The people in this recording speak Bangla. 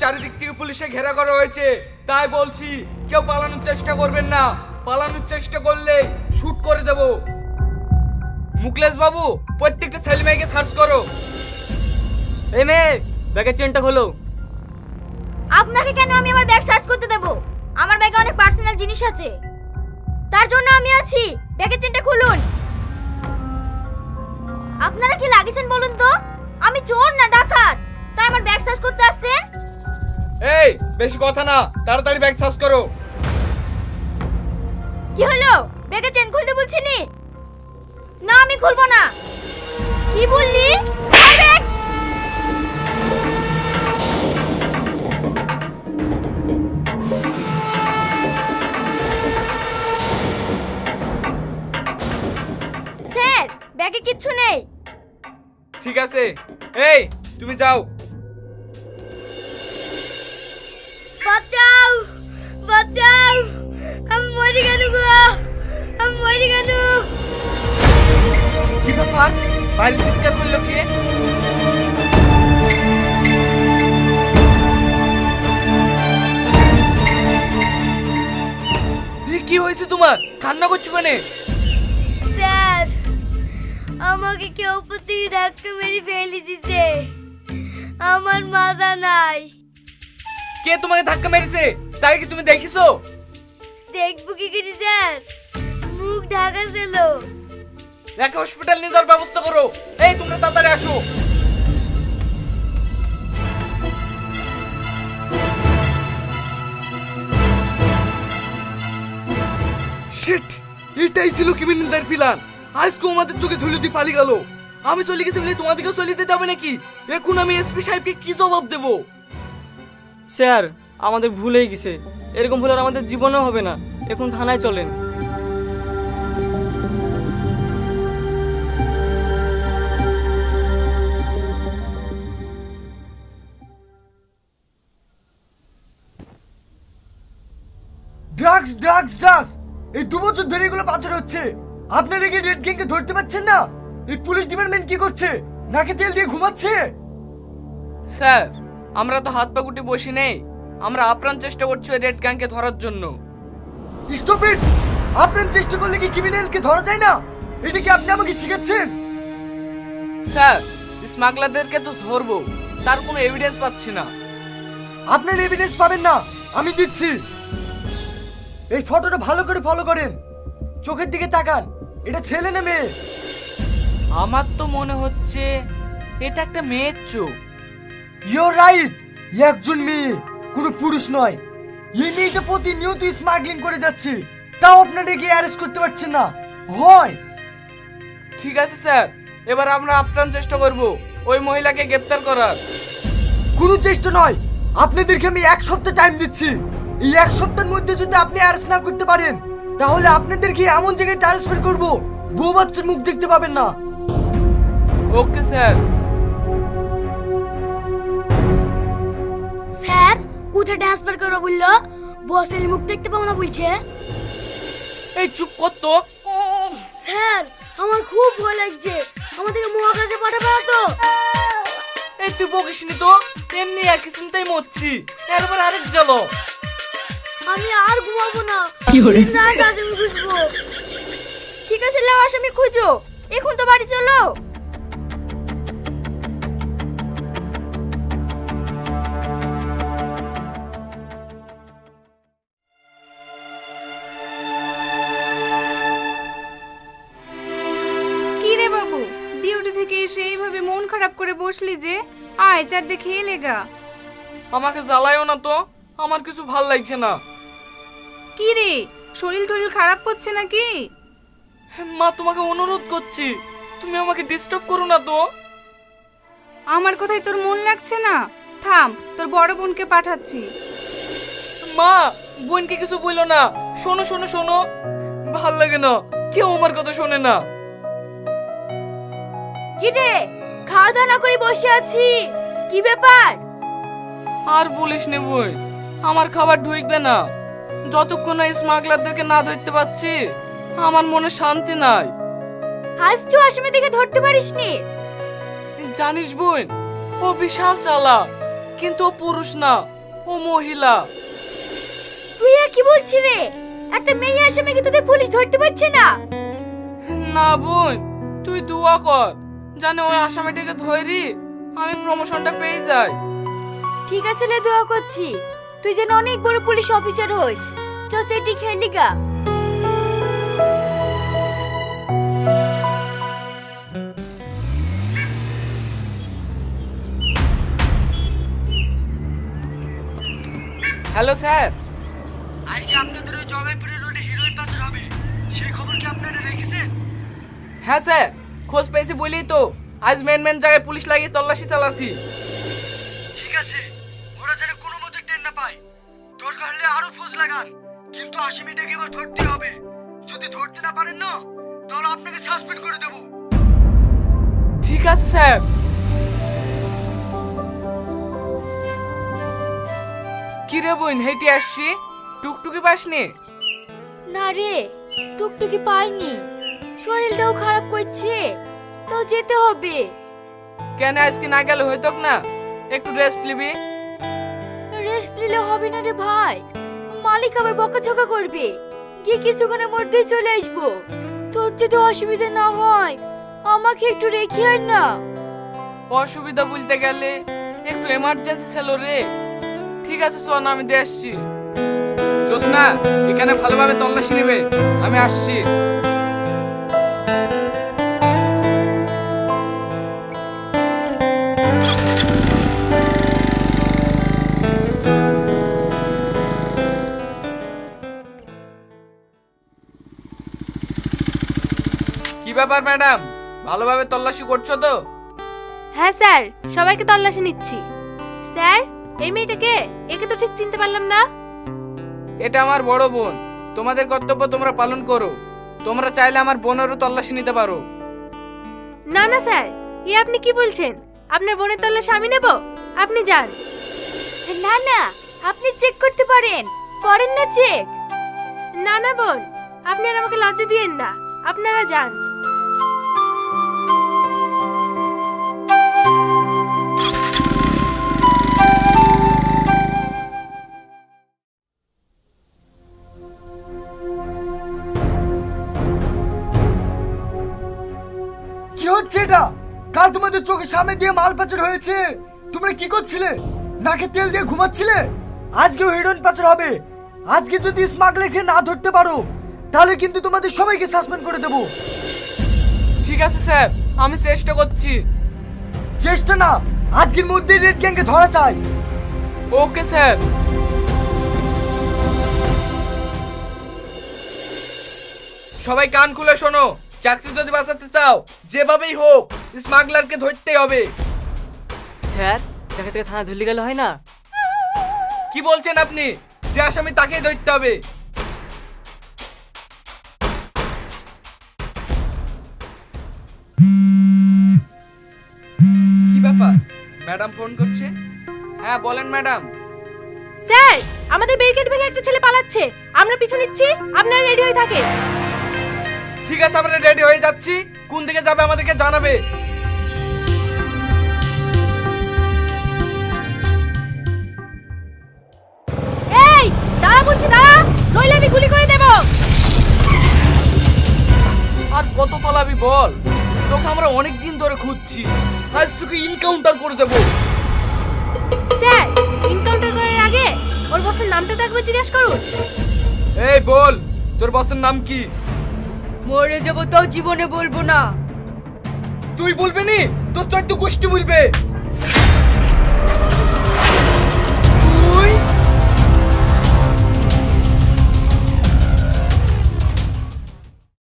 চারিদিক থেকে পুলিশে ঘেরা করা হয়েছে। তাই বলছি, কেউ পালানোর চেষ্টা করবেন না। পালানোর চেষ্টা করলে শুট করে দেব। মুকলেশ বাবু প্রত্যেকটা ছেলে মেয়েকে সার্চ করো। এই মেয়ে, ব্যাগের চেনটা খোলো। আপনাকে কেন আমি আমার ব্যাগ সার্চ করতে দেব? আমার ব্যাগে অনেক পার্সোনাল জিনিস আছে। তার জন্য আমি আছি। ব্যাগের চেনটা খুলুন। আপনারা কি লাগিয়েছেন বলুন তো? বেশি কথা না তাড়াতাড়ি ব্যাগ সার্চ করো। কি হলো? ব্যাগের চেন খুলতে বলছি নি? না আমি খুলবো না। কি বললি? ব্যাগ স্যার ব্যাগে কিচ্ছু নেই। ঠিক আছে। এই তুমি যাও। বাঁচাও বাঁচাও। আমি মরে গেল গো আমি মরে গেল। কি ব্যাপার? বাইরে চিৎকার করল কে? কি হয়েছে তোমার? কান্না করছ কেন? স্যার আমাকে কেউ থেকে ধাক্কা মেরে ফেলে দিছে আমার মাজা নাই। কে তোমাকে ধাক্কা মেরেছে? তাকে কি তুমি দেখিছো? দেখব কি করি স্যার। মুখ ঢাকা ছিল। একে হসপিটাল নিয়ে যাওয়ার ব্যবস্থা করো। এই তোমরা তাড়াতাড়ি আসো। শিট এটাই ছিল ক্রিমিনালদের প্ল্যান আজকে আমাদের চোখে ধুলো দিয়ে পালিয়ে গেল। আমি চলে গেছি বলে তোমাদেরকেও চলে যেতে হবে নাকি? এখন আমি এসপি সাহেবকে কি জবাব দেবো? স্যার আমাদের ভুল হয়ে গেছে। এরকম ভুল আর আমাদের জীবনেও হবে না। এখন থানায় চলেন। ড্রাগস ড্রাগস ড্রাগস এই দু বছর ধরে এগুলো পাচার হচ্ছে। আপনারা কি রেড গ্যাংকে ধরতে পারছেন না? এই পুলিশ ডিপার্টমেন্ট কি করছে? নাকে তেল দিয়ে ঘুমাচ্ছে? স্যার আমরা তো হাত পা গুটি বসি নেই। আমরা আপ্রাণ চেষ্টা করছি ওই রেড গ্যাংকে ধরার জন্য। Stop it! আপনার চেষ্টা করলে কি ক্রিমিনালকে ধরা যায় না? এটা কি আপনি আমাকে শিখাচ্ছেন? স্যার স্মাগলারদেরকে তো ধরবো। তার কোনো এভিডেন্স পাচ্ছি না। আপনার এভিডেন্স পাবেন না। আমি দিচ্ছি। এই ফটোটা ভালো করে ফলো করেন। চোখের দিকে তাকান। এটা ছেলে না মেয়ে? আমার তো মনে হচ্ছে এটা একটা মেয়ের চোখ। ইউর রাইট একজন মেয়ে কোনো পুরুষ নয়। এই মেয়েটা প্রতিনিয়ত স্মাগলিং করে যাচ্ছে। তাও আপনারা গিয়ে অ্যারেস্ট করতে পারছেন না। হয়। ঠিক আছে স্যার। এবার আমরা আপ্রাণ চেষ্টা করব ওই মহিলাকে গ্রেপ্তার করার। কোনো চেষ্টা নয়। আপনাদেরকে আমি এক সপ্তাহ টাইম দিচ্ছি। এই এক সপ্তাহের মধ্যে যদি আপনি অ্যারেস্ট না করতে পারেন তাহলে আপনাদেরকে এমন জায়গায় ট্রান্সফার করব। বউ বাচ্চার মুখ দেখতে পাবেন না। Okay sir. কোথায় ট্রান্সফার করো বলল? বসের মুখ দেখতে পাবো না বলছে। এই চুপ কর তো। স্যার আমার খুব ভয় লাগছে। আমাদেরকে মহাকাশে পাঠাবে না তো। এই তুই বকিসনি তো এমনি একই চিন্তায় মরছি। এরপর আরেক চলো আমি আর ঘুমাবো না। না বুঝব ঠিক আছে লাও আসামি খুঁজো। এখন তো বাড়ি চলো। খারাপ করে বসলি যে আয় চারটে খেয়ে লেগা আমাকে জ্বালায়ও না তো আমার কিছু ভালো লাগছে না। কি রে শরীর টরিল খারাপ করছে নাকি? মা তোমাকে অনুরোধ করছি তুমি আমাকে ডিস্টার্ব করো না তো। আমার কথাই তোর মন লাগছে না? থাম তোর বড় বোনকে পাঠাচ্ছি। মা বোনকে কিছু বলল না। শোনো শোনো শোনো। ভালো লাগে না কেউ আমার কথা শোনে না। কি রে খাওয়া দাওয়া না করে বসে আছি। কি ব্যাপার? আর বলিস নে বই আমার খাবার ঢুকবে না। যতক্ষণ না স্মাগলারদেরকে না ধরতে পারছি আমার মনে শান্তি নাই। আজকেও আসামি দেখে ধরতে পারিসনি? জানিস বোন ও বিশাল চালা কিন্তু ও পুরুষ না ও মহিলা। তুই আর কি বলছিস রে? একটা মেয়ে আসামিকে তোদের পুলিশ ধরতে পারছে না। না বোন তুই দোয়া কর। জানে ওই আসামিটাকে ধরি আমি প্রমোশনটা পেয়ে যাই। ঠিক আছে লে দোয়া করছি। তুই যেন অনেক বড় পুলিশ অফিসার হোস। চ সেটি খেলি গা। Hello sir. আজকে আপনাদের ওই জগাইপুরি রোডে হিরোইন পাচার হবে। সেই খবর কি আপনারা রেখেছেন? হ্যাঁ স্যার। খোঁজ পেয়েছি বলেই তো আজ মেন মেন জায়গায় পুলিশ লাগিয়ে তল্লাশি চালাছি ঠিক আছে ওরা যেন কোনো মতে ট্রেন না পায়। দরকার হলে আরও ফোর্স লাগান কিন্তু আসামিটাকে এবার ধরতে হবে। যদি ধরতে না পারেন না তাহলে আপনাকে সাসপেন্ড করে দেবো। ঠিক আছে স্যার। কি রে বোন হেঁটে আসছি? টুকটুকি পাসনি? না রে টুকটুকি পাইনি। শরীরটাও খারাপ করছে। তাও যেতে হবে। কেন আজকে না গেলে হইতো না? একটু রেস্ট নিবি। রেস্ট নিলে হবে না রে ভাই। মালিক আবার বকাঝকা করবে। গিয়ে কিছুক্ষণের মধ্যেই চলে আসব। তোর যদি অসুবিধা না হয় আমাকে একটু রেখে আয় না। অসুবিধা বলতে গেলে একটু এমার্জেন্সি ছিল রে। ঠিক আছে শোন আমি দিয়ে আসছি। জোসনা এখানে ভালোভাবে তল্লাশি নেবে। আমি আসছি। ব্যাপার ম্যাডাম? ভালোভাবে তল্লাশি করছ তো? হ্যাঁ স্যার। সবাইকে তল্লাশি নিচ্ছি। স্যার এই মেয়েটাকে? একে তো ঠিক চিনতে পারলাম না। এটা আমার বড় বোন। তোমাদের কর্তব্য তোমরা পালন করো। তোমরা চাইলে আমার বোনেরও তল্লাশি নিতে পারো। না না স্যার। এ আপনি কি বলছেন? আপনার বোনের তল্লাশি আমি নেব? আপনি যান। না না আপনি চেক করতে পারেন। করেন না চেক। না না বোন। আপনি আর আমাকে লজ্জা দিয়েন না। আপনারা যান। কি হচ্ছে এটা? কাল তোমাদের চোখের সামনে দিয়ে মাল পাচার হয়েছে। তোমরা কি করছিলে? নাকে তেল দিয়ে ঘুমাচ্ছিলে? আজকেও হিরোইন পাচার হবে। আজকে যদি স্মাগলারকে না ধরতে পারো, তাহলে কিন্তু তোমাদের সবাইকে সাসপেন্ড করে দেবো। ঠিক আছে, স্যার। আমি চেষ্টা করছি। চেষ্টা না আজকের মধ্যে রেড গ্যাংকে ধরা চাই। Okay sir. সবাই কান খুলে শোনো চাকরি যদি বাঁচাতে চাও যেভাবেই হোক স্মাগলারকে ধরতেই হবে। স্যার যাকে থেকে থানা ধরলে গেলে হয় না? কি বলছেন আপনি? যে আসামি তাকেই ধরতে হবে। ম্যাডাম ফোন করছে? হ্যাঁ বলেন ম্যাডাম। স্যার আমাদের ব্যারিকেড ভেঙে একটা ছেলে পালাচ্ছে। আমরা পিছু নিচ্ছি আপনারা রেডি হয়ে থাকেন। ঠিক আছে আমরা রেডি হয়ে যাচ্ছি। কোন দিকে যাবে আমাদেরকে জানাবে? এই দাঁড়া বলছি দাঁড়া। নইলে আমি গুলি করে দেব। আর কত পালাবি বল? তোকে আমরা অনেক দিন ধরে খুঁজছি। আজ তোকে ইনকাউন্টার করে দেব। স্যার ইনকাউন্টার করার আগে ওর বসের নামটা তো একবার জিজ্ঞেস করুন। এই বল তোর বসের নাম কি? মরে যাব তাও জীবনে বলব না। তুই বলবি নি? তোর একটু গোষ্ঠী বলবে।